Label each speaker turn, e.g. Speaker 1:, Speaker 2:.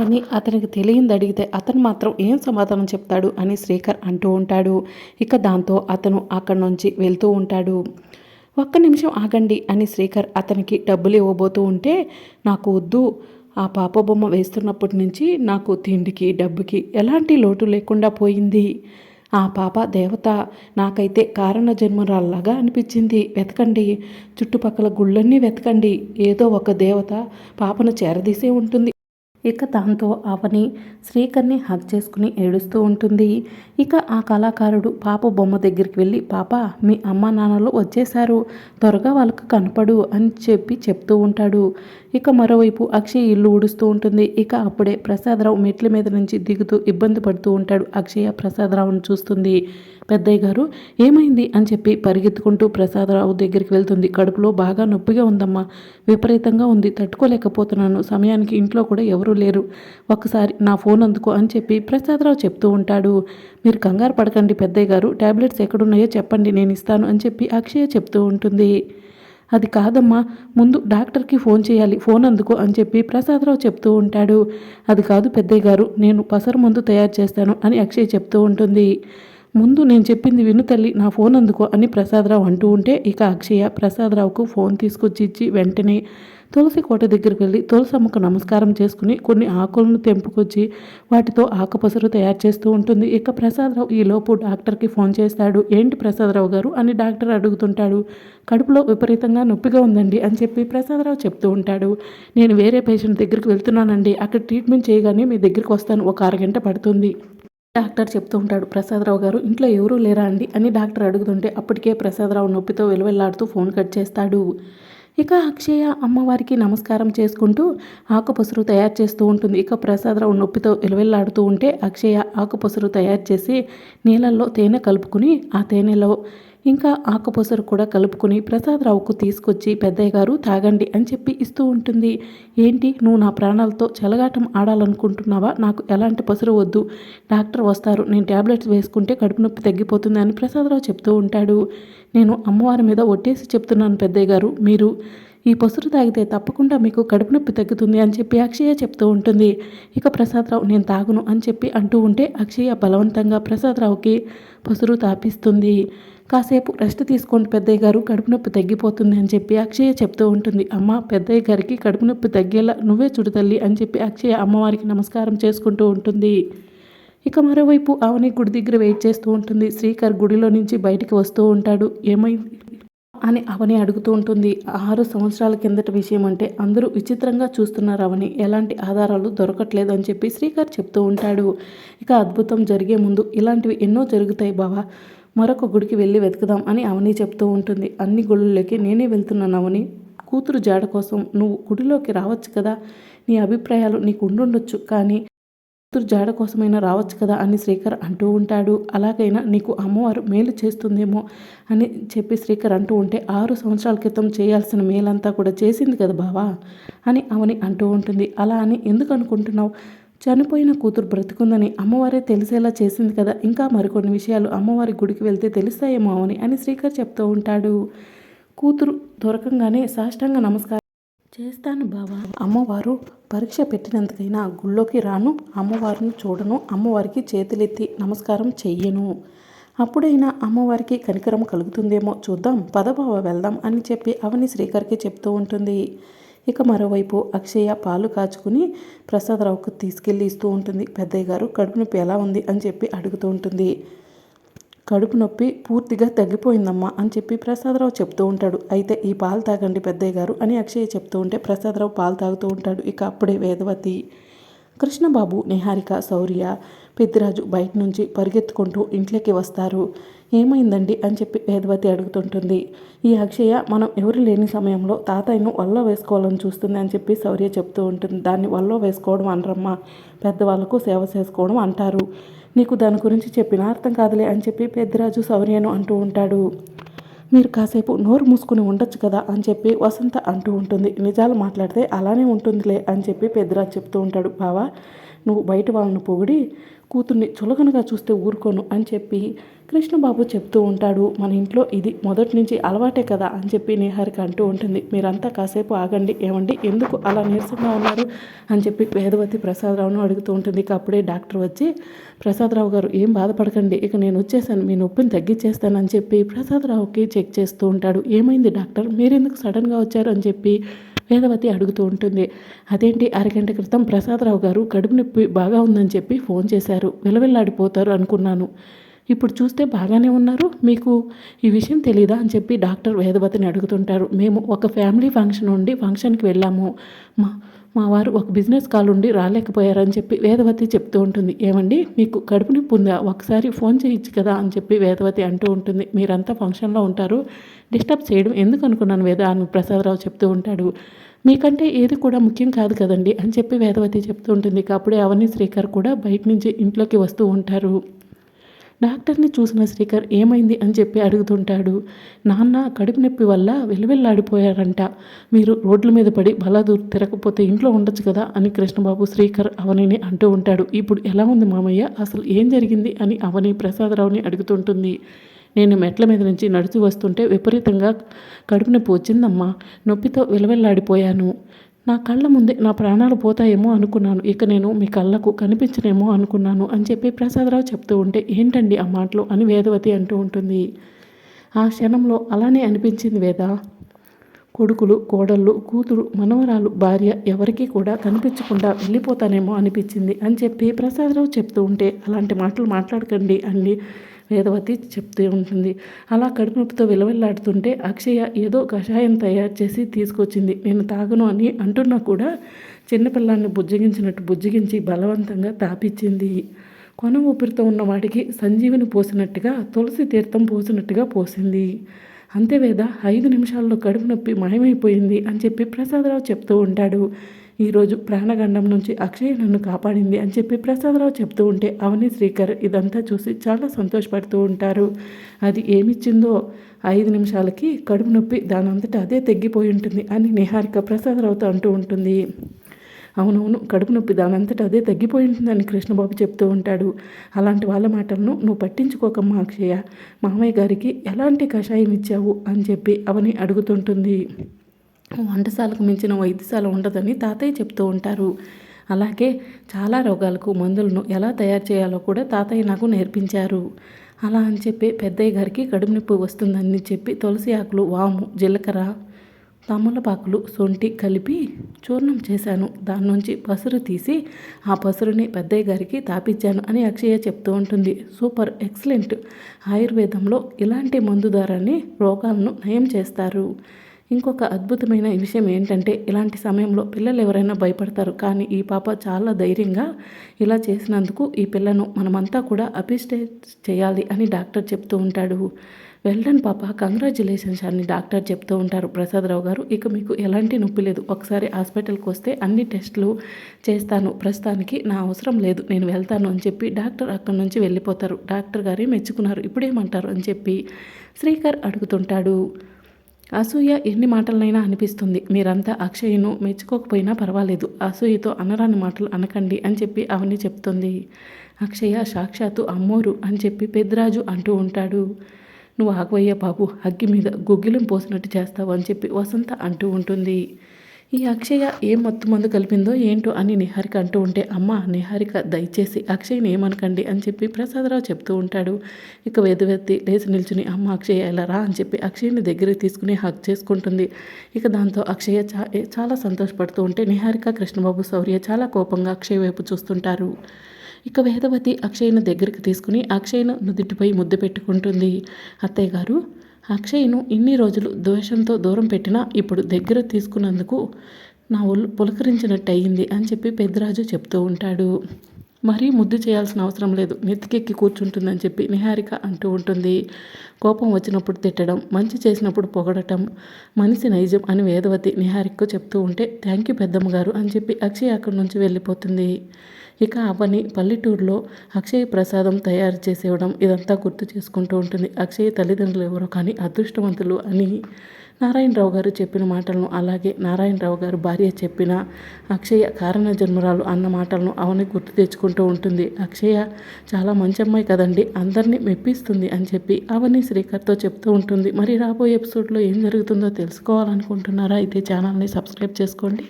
Speaker 1: కానీ అతనికి తెలియంది అడిగితే అతను మాత్రం ఏం సమాధానం చెప్తాడు అని శ్రీకర్ అంటూ ఉంటాడు. ఇక దాంతో అతను అక్కడి నుంచి వెళ్తూ ఉంటాడు. ఒక్క నిమిషం ఆగండి అని శ్రీకర్ అతనికి డబ్బులు ఇవ్వబోతూ ఉంటే నాకు వద్దు. ఆ పాప బొమ్మ వేస్తున్నప్పటి నుంచి నాకు తిండికి డబ్బుకి ఎలాంటి లోటు లేకుండా పోయింది. ఆ పాప దేవత నాకైతే కారణ జన్మరాల్లాగా అనిపించింది. వెతకండి. చుట్టుపక్కల గుళ్ళన్నీ వెతకండి. ఏదో ఒక దేవత పాపను చేరదీసే ఉంటుంది. ఇక దాంతో అవని శ్రీకర్ని హక్ చేసుకుని ఏడుస్తూ ఉంటుంది. ఇక ఆ కళాకారుడు పాప బొమ్మ దగ్గరికి వెళ్ళి పాప మీ అమ్మ నాన్నలు వచ్చేశారు. త్వరగా వాళ్ళకు కనపడు అని చెప్పి చెప్తూ ఉంటాడు. ఇక మరోవైపు అక్షయ్ ఇల్లు ఊడుస్తూ ఉంటుంది. ఇక అప్పుడే ప్రసాదరావు మెట్ల మీద నుంచి దిగుతూ ఇబ్బంది పడుతూ ఉంటాడు. అక్షయ ప్రసాదరావును చూస్తుంది. పెద్దయ్య గారు ఏమైంది? అని చెప్పి పరిగెత్తుకుంటూ ప్రసాదరావు దగ్గరికి వెళ్తుంది. కడుపులో బాగా నొప్పిగా ఉందమ్మా. విపరీతంగా ఉంది. తట్టుకోలేకపోతున్నాను. సమయానికి ఇంట్లో కూడా ఎవరూ లేరు. ఒక్కసారి నా ఫోన్ అందుకో అని చెప్పి ప్రసాదరావు చెప్తూ ఉంటాడు. మీరు కంగారు పడకండి పెద్దయ్య గారు. ట్యాబ్లెట్స్ ఎక్కడున్నాయో చెప్పండి. నేను ఇస్తాను అని చెప్పి అక్షయ చెప్తూ ఉంటుంది. అది కాదమ్మా. ముందు డాక్టర్కి ఫోన్ చేయాలి. ఫోన్ అందుకో అని చెప్పి ప్రసాదరావు చెప్తూ ఉంటాడు. అది కాదు పెద్దయ్య గారు. నేను పసరు మందు తయారు చేస్తాను అని అక్షయ్ చెప్తూ ఉంటుంది. ముందు నేను చెప్పింది విను తల్లి నా ఫోన్ అందుకో అని ప్రసాదరావు అంటూ ఉంటే ఇక అక్షయ ప్రసాదరావుకు ఫోన్ తీసుకొచ్చి ఇచ్చి వెంటనే తులసి కోట దగ్గరికి వెళ్ళి తులసమ్మకు నమస్కారం చేసుకుని కొన్ని ఆకులను తెంపుకొచ్చి వాటితో ఆకుపసరు తయారు చేస్తూ ఉంటుంది. ఇక ప్రసాదరావు ఈలోపు డాక్టర్కి ఫోన్ చేస్తాడు. ఏంటి ప్రసాదరావు గారు? అని డాక్టర్ అడుగుతుంటాడు. కడుపులో విపరీతంగా నొప్పిగా ఉందండి అని చెప్పి ప్రసాదరావు చెప్తూ ఉంటాడు. నేను వేరే పేషెంట్ దగ్గరికి వెళ్తున్నానండి. అక్కడ ట్రీట్మెంట్ చేయగానే మీ దగ్గరికి వస్తాను. ఒక అరగంట పడుతుంది. డాక్టర్ చెప్తూ ఉంటాడు ప్రసాదరావు గారు ఇంట్లో ఎవరూ లేరా అండి? అని డాక్టర్ అడుగుతుంటే అప్పటికే ప్రసాదరావు నొప్పితో వెలువెల్లాడుతూ ఫోన్ కట్ చేస్తాడు. ఇక అక్షయ అమ్మవారికి నమస్కారం చేసుకుంటూ ఆకుపసురు తయారు చేస్తూ ఉంటుంది. ఇక ప్రసాదరావు నొప్పితో ఎలవెల్లాడుతూ ఉంటే అక్షయ ఆకుపసురు తయారు చేసి నీళ్ళల్లో తేనె కలుపుకుని ఆ తేనెలో ఇంకా ఆకుపసరు కూడా కలుపుకొని ప్రసాదరావుకు తీసుకొచ్చి పెద్దయ్య గారు తాగండి అని చెప్పి ఇస్తూ ఉంటుంది. ఏంటి? నువ్వు నా ప్రాణాలతో చెలగాటం ఆడాలనుకుంటున్నావా? నాకు ఎలాంటి పసరు వద్దు. డాక్టర్ వస్తారు. నేను ట్యాబ్లెట్స్ వేసుకుంటే కడుపు నొప్పి తగ్గిపోతుంది అని ప్రసాదరావు చెప్తూ ఉంటాడు. నేను అమ్మవారి మీద ఒట్టేసి చెప్తున్నాను పెద్దయ్య గారు. మీరు ఈ పసురు తాగితే తప్పకుండా మీకు కడుపు నొప్పి తగ్గుతుంది అని చెప్పి అక్షయ చెప్తూ ఉంటుంది. ఇక ప్రసాదరావు నేను తాగును అని చెప్పి అంటూ ఉంటే అక్షయ బలవంతంగా ప్రసాదరావుకి పసురు తాపిస్తుంది. కాసేపు రెస్ట్ తీసుకోండి పెద్దయ్య గారు కడుపు నొప్పి తగ్గిపోతుంది అని చెప్పి అక్షయ చెప్తూ ఉంటుంది. అమ్మ పెద్దయ్య గారికి కడుపు నొప్పి తగ్గేలా నువ్వే చూడు తల్లి అని చెప్పి అక్షయ అమ్మవారికి నమస్కారం చేసుకుంటూ ఉంటుంది. ఇక మరోవైపు అవని గుడి దగ్గర వెయిట్ చేస్తూ ఉంటుంది. శ్రీకర్ గుడిలో నుంచి బయటికి వస్తూ ఉంటాడు. ఏమైంది అని అవని అడుగుతూ ఉంటుంది. ఆరు సంవత్సరాల కిందట విషయం అంటే అందరూ విచిత్రంగా చూస్తున్నారు అవని ఎలాంటి ఆధారాలు దొరకట్లేదు అని చెప్పి శ్రీకర్ చెప్తూ ఉంటాడు. ఇక అద్భుతం జరిగే ముందు ఇలాంటివి ఎన్నో జరుగుతాయి బావా. మరొక గుడికి వెళ్ళి వెతుకుదాం అని అవని చెప్తూ ఉంటుంది. అన్ని గుళ్ళలోకి నేనే వెళ్తున్నాను అవని. కూతురు జాడ కోసం నువ్వు గుడిలోకి రావచ్చు కదా? నీ అభిప్రాయాలు నీకు ఉండుండొచ్చు కానీ కూతురు జాడ కోసమైనా రావచ్చు కదా? అని శ్రీకర్ అంటూ ఉంటాడు. అలాగైనా నీకు అమ్మవారు మేలు చేస్తుందేమో అని చెప్పి శ్రీకర్ అంటూ ఉంటే ఆరు సంవత్సరాల క్రితం చేయాల్సిన మేలంతా కూడా చేసింది కదా బావా? అని అవని అంటూ ఉంటుంది. అలా అని ఎందుకు అనుకుంటున్నావు? చనిపోయిన కూతురు బ్రతుకుందని అమ్మవారే తెలిసేలా చేసింది కదా. ఇంకా మరికొన్ని విషయాలు అమ్మవారి గుడికి వెళ్తే తెలుస్తాయేమో అని అని శ్రీకర్ చెప్తూ ఉంటాడు. కూతురు దొరకంగానే సాష్టాంగ నమస్కారం చేస్తాను బావా. అమ్మవారు పరీక్ష పెట్టినందుకైనా గుళ్ళోకి రాను అమ్మవారిని చూడను అమ్మవారికి చేతులెత్తి నమస్కారం చెయ్యను. అప్పుడైనా అమ్మవారికి కనికరం కలుగుతుందేమో చూద్దాం పదబావ వెళ్దాం అని చెప్పి అవని శ్రీకర్కి చెప్తూ ఉంటుంది. ఇక మరోవైపు అక్షయ పాలు కాచుకుని ప్రసాదరావుకు తీసుకెళ్ళి ఇస్తూ ఉంటుంది. పెద్దయ్య గారు కడుపు నొప్పి ఎలా ఉంది? అని చెప్పి అడుగుతూ ఉంటుంది. కడుపు నొప్పి పూర్తిగా తగ్గిపోయిందమ్మా అని చెప్పి ప్రసాదరావు చెప్తూ ఉంటాడు. అయితే ఈ పాలు తాగండి పెద్దయ్య గారు అని అక్షయ చెప్తూ ఉంటే ప్రసాదరావు పాలు తాగుతూ ఉంటాడు. ఇక అప్పుడే వేదవతి కృష్ణబాబు నిహారిక శౌర్య పెద్దిరాజు బయట నుంచి పరిగెత్తుకుంటూ ఇంట్లోకి వస్తారు. ఏమైందండి? అని చెప్పి వేదవతి అడుగుతుంటుంది. ఈ అక్షయ మనం ఎవరు లేని సమయంలో తాతయ్యను వల్ల వేసుకోవాలని చూస్తుంది అని చెప్పి శౌర్య చెప్తూ ఉంటుంది. దాన్ని వల్ల వేసుకోవడం అనరమ్మా. పెద్దవాళ్ళకు సేవ చేసుకోవడం అంటారు. నీకు దాని గురించి చెప్పిన అర్థం కాదులే అని చెప్పి పెద్దరాజు శౌర్యను అంటూ ఉంటాడు. మీరు కాసేపు నోరు మూసుకుని ఉండొచ్చు కదా అని చెప్పి వసంత అంటూ ఉంటుంది. నిజాలు మాట్లాడితే అలానే ఉంటుందిలే అని చెప్పి పెద్దరాజు చెప్తూ ఉంటాడు. బావా నువ్వు బయట వాళ్ళని పొగిడి కూతుర్ని చులకనగా చూస్తే ఊరుకోను అని చెప్పి కృష్ణబాబు చెప్తూ ఉంటాడు. మన ఇంట్లో ఇది మొదటి నుంచి అలవాటే కదా అని చెప్పి నిహారిక అంటూ ఉంటుంది. మీరంతా కాసేపు ఆగండి. ఏమండి? ఎందుకు అలా నీరసంగా ఉన్నారు? అని చెప్పి వేదవతి ప్రసాదరావును అడుగుతూ ఉంటుంది. ఇక అప్పుడే డాక్టర్ వచ్చి ప్రసాదరావు గారు ఏం బాధపడకండి. ఇక నేను వచ్చేసాను. మీ నొప్పిని తగ్గించేస్తానని చెప్పి ప్రసాదరావుకి చెక్ చేస్తూ ఉంటాడు. ఏమైంది డాక్టర్? మీరెందుకు సడన్గా వచ్చారు? అని చెప్పి వేదవతి అడుగుతూ ఉంటుంది. అదేంటి? అరగంట క్రితం ప్రసాదరావు గారు కడుపు నొప్పి బాగా ఉందని చెప్పి ఫోన్ చేశారు. విలవిల్లాడిపోతారు అనుకున్నాను. ఇప్పుడు చూస్తే బాగానే ఉన్నారు. మీకు ఈ విషయం తెలీదా? అని చెప్పి డాక్టర్ వేదవతిని అడుగుతుంటారు. మేము ఒక ఫ్యామిలీ ఫంక్షన్ ఉండి ఫంక్షన్కి వెళ్ళాము. మా మా వారు ఒక బిజినెస్ కాల్ ఉండి రాలేకపోయారని చెప్పి వేదవతి చెప్తూ ఉంటుంది. ఏమండి? మీకు కడుపు నొప్పి ఉందా? ఒకసారి ఫోన్ చేయొచ్చు కదా అని చెప్పి వేదవతి అంటూ ఉంటుంది. మీరంతా ఫంక్షన్లో ఉంటారు. డిస్టర్బ్ చేయడం ఎందుకు అనుకున్నాను వేద అని ప్రసాదరావు చెప్తూ ఉంటాడు. మీకంటే ఏది కూడా ముఖ్యం కాదు కదండి అని చెప్పి వేదవతి చెప్తూ ఉంటుంది. అప్పుడే అవని శ్రీకర్ కూడా బయట నుంచి ఇంట్లోకి వస్తూ ఉంటారు. డాక్టర్ని చూసిన శ్రీకర్ ఏమైంది అని చెప్పి అడుగుతుంటాడు. నాన్న కడుపు నొప్పి వల్ల వెలువెల్లాడిపోయారంట. మీరు రోడ్ల మీద పడి బలాదూరు తిరగకపోతే ఇంట్లో ఉండొచ్చు కదా అని కృష్ణబాబు శ్రీకర్ అవనిని అంటూ ఉంటాడు. ఇప్పుడు ఎలా ఉంది మామయ్య? అసలు ఏం జరిగింది? అని అవని ప్రసాదరావుని అడుగుతుంటుంది. నేను మెట్ల మీద నుంచి నడుచు వస్తుంటే విపరీతంగా కడుపు నొప్పి వచ్చిందమ్మా. నొప్పితో విలవెల్లాడిపోయాను. నా కళ్ళ ముందే నా ప్రాణాలు పోతాయేమో అనుకున్నాను. ఇక నేను మీ కళ్ళకు కనిపించనేమో అనుకున్నాను అని చెప్పి ప్రసాదరావు చెప్తూ ఉంటే ఏంటండి ఆ మాటలు? అని వేదవతి అంటూ ఉంటుంది. ఆ క్షణంలో అలానే అనిపించింది వేద. కొడుకులు కోడళ్ళు కూతురు మనవరాలు భార్య ఎవరికీ కూడా కనిపించకుండా వెళ్ళిపోతానేమో అనిపించింది అని చెప్పి ప్రసాదరావు చెప్తూ ఉంటే అలాంటి మాటలు మాట్లాడకండి అండి వేదవతి చెప్తూ ఉంటుంది. అలా కడుపు నొప్పితో విలవిల్లాడుతుంటే అక్షయ ఏదో కషాయం తయారు చేసి తీసుకొచ్చింది. నేను తాగను అని అంటున్నా కూడా చిన్నపిల్లాన్ని బుజ్జగించినట్టు బుజ్జగించి బలవంతంగా తాపిచ్చింది. కొన ఊపిరితో ఉన్న వాడికి సంజీవిని పోసినట్టుగా తులసి తీర్థం పోసినట్టుగా పోసింది. అంతేవేద ఐదు నిమిషాల్లో కడుపు నొప్పి మాయమైపోయింది అని చెప్పి ప్రసాదరావు చెప్తూ ఉంటాడు. ఈరోజు ప్రాణగండం నుంచి అక్షయ్ నన్ను కాపాడింది అని చెప్పి ప్రసాదరావు చెప్తూ ఉంటే అవని శ్రీకర్ ఇదంతా చూసి చాలా సంతోషపడుతూ ఉంటారు. అది ఏమిచ్చిందో ఐదు నిమిషాలకి కడుపు నొప్పి దానంతటా అదే తగ్గిపోయి ఉంటుంది అని నిహారిక ప్రసాదరావుతో అంటూ ఉంటుంది. అవునవును కడుపు నొప్పి దానంతటా అదే తగ్గిపోయి ఉంటుందని కృష్ణబాబు చెప్తూ ఉంటాడు. అలాంటి వాళ్ళ మాటలను నువ్వు పట్టించుకోకమ్మా అక్షయ. మామయ్య గారికి ఎలాంటి కషాయం ఇచ్చావు అని చెప్పి అవని అడుగుతుంటుంది. వంటశాలకు మించిన వైద్యశాల ఉండదని తాతయ్య చెప్తూ ఉంటారు. అలాగే చాలా రోగాలకు మందులను ఎలా తయారు చేయాలో కూడా తాతయ్య నాకు నేర్పించారు. అలా అని చెప్పి పెద్దయ్య గారికి కడుపు నొప్పి వస్తుందని చెప్పి తులసి ఆకులు వాము జీలకర్ర తమలపాకులు సొంటి కలిపి చూర్ణం చేశాను. దాని నుంచి పసురు తీసి ఆ పసురుని పెద్దయ్య గారికి తాపించాను అని అక్షయ చెప్తూ ఉంటుంది. Super excellent. ఆయుర్వేదంలో ఇలాంటి మందు ద్వారానే రోగాలను నయం చేస్తారు. ఇంకొక అద్భుతమైన విషయం ఏంటంటే ఇలాంటి సమయంలో పిల్లలు ఎవరైనా భయపడతారు. కానీ ఈ పాప చాలా ధైర్యంగా ఇలా చేసినందుకు ఈ పిల్లను మనమంతా కూడా అప్రిషియేట్ చేయాలి అని డాక్టర్ చెప్తూ ఉంటాడు. వెల్డన్ పాప కంగ్రాచులేషన్స్ అని డాక్టర్ చెప్తూ ఉంటారు. ప్రసాదరావు గారు ఇక మీకు ఎలాంటి నొప్పి లేదు. ఒకసారి హాస్పిటల్కి వస్తే అన్ని టెస్టులు చేస్తాను. ప్రస్తుతానికి నా అవసరం లేదు. నేను వెళ్తాను అని చెప్పి డాక్టర్ అక్కడి నుంచి వెళ్ళిపోతారు. డాక్టర్ గారే మెచ్చుకున్నారు. ఇప్పుడేమంటారు అని చెప్పి శ్రీకర్ అడుగుతుంటాడు. అసూయ ఎన్ని మాటలనైనా అనిపిస్తుంది. మీరంతా అక్షయ్ను మెచ్చుకోకపోయినా పర్వాలేదు. అసూయతో అనరాని మాటలు అనకండి అని చెప్పి అవని చెప్తుంది. అక్షయ సాక్షాత్తు అమ్మోరు అని చెప్పి పెద్దరాజు అంటూ ఉంటాడు. నువ్వు ఆగవయ్యా బాబు అగ్గి మీద గుగ్గిలం పోసినట్టు చేస్తావు అని చెప్పి వసంత అంటూ ఉంటుంది. ఈ అక్షయ ఏం మత్తు మందు కలిపిందో ఏంటో అని నిహారిక అంటూ ఉంటే అమ్మ నిహారిక దయచేసి అక్షయ్ని ఏమనకండి అని చెప్పి ప్రసాదరావు చెప్తూ ఉంటాడు. ఇక వేదవెత్తి లేచి నిల్చుని అమ్మ అక్షయ ఎలా రా అని చెప్పి అక్షయ్ని దగ్గరికి తీసుకుని హక్ చేసుకుంటుంది. ఇక దాంతో అక్షయ చా చాలా సంతోషపడుతూ ఉంటే నిహారిక కృష్ణబాబు శౌర్య చాలా కోపంగా అక్షయ్ వైపు చూస్తుంటారు. ఇక వేదవతి అక్షయ్ను దగ్గరికి తీసుకుని అక్షయ్ను నుదుటిపై ముద్దు పెట్టుకుంటుంది. అత్తయ్య గారు అక్షయ్ను ఇన్ని రోజులు ద్వేషంతో దూరం పెట్టినా ఇప్పుడు దగ్గర తీసుకున్నందుకు నా ఒళ్ళు పులకరించినట్టు అయ్యింది అని చెప్పి పెద్దరాజు చెప్తూ ఉంటాడు. మరీ ముద్దు చేయాల్సిన అవసరం లేదు. నెత్తికెక్కి కూర్చుంటుందని చెప్పి నిహారిక అంటూ ఉంటుంది. కోపం వచ్చినప్పుడు తిట్టడం మంచి చేసినప్పుడు పొగడటం మనిషి నైజం అని వేదవతి నిహారికకు చెప్తూ ఉంటే థ్యాంక్ యూ పెద్దమ్మగారు అని చెప్పి అక్షయ్ అక్కడి నుంచి వెళ్ళిపోతుంది. ఇక అవని పల్లెటూరులో అక్షయ ప్రసాదం తయారు చేసేవడం ఇదంతా గుర్తు చేసుకుంటూ ఉంటుంది. అక్షయ తల్లిదండ్రులు ఎవరో కానీ అదృష్టవంతులు అని నారాయణరావు గారు చెప్పిన మాటలను అలాగే నారాయణరావు గారు భార్య చెప్పిన అక్షయ కారణ జన్మరాలు అన్న మాటలను అవని గుర్తు తెచ్చుకుంటూ ఉంటుంది. అక్షయ చాలా మంచి అమ్మాయి కదండి అందరినీ మెప్పిస్తుంది అని చెప్పి అవని శ్రీకర్తో చెప్తూ ఉంటుంది. మరి రాబోయే ఎపిసోడ్లో ఏం జరుగుతుందో తెలుసుకోవాలనుకుంటున్నారా? అయితే ఛానల్ని సబ్స్క్రైబ్ చేసుకోండి.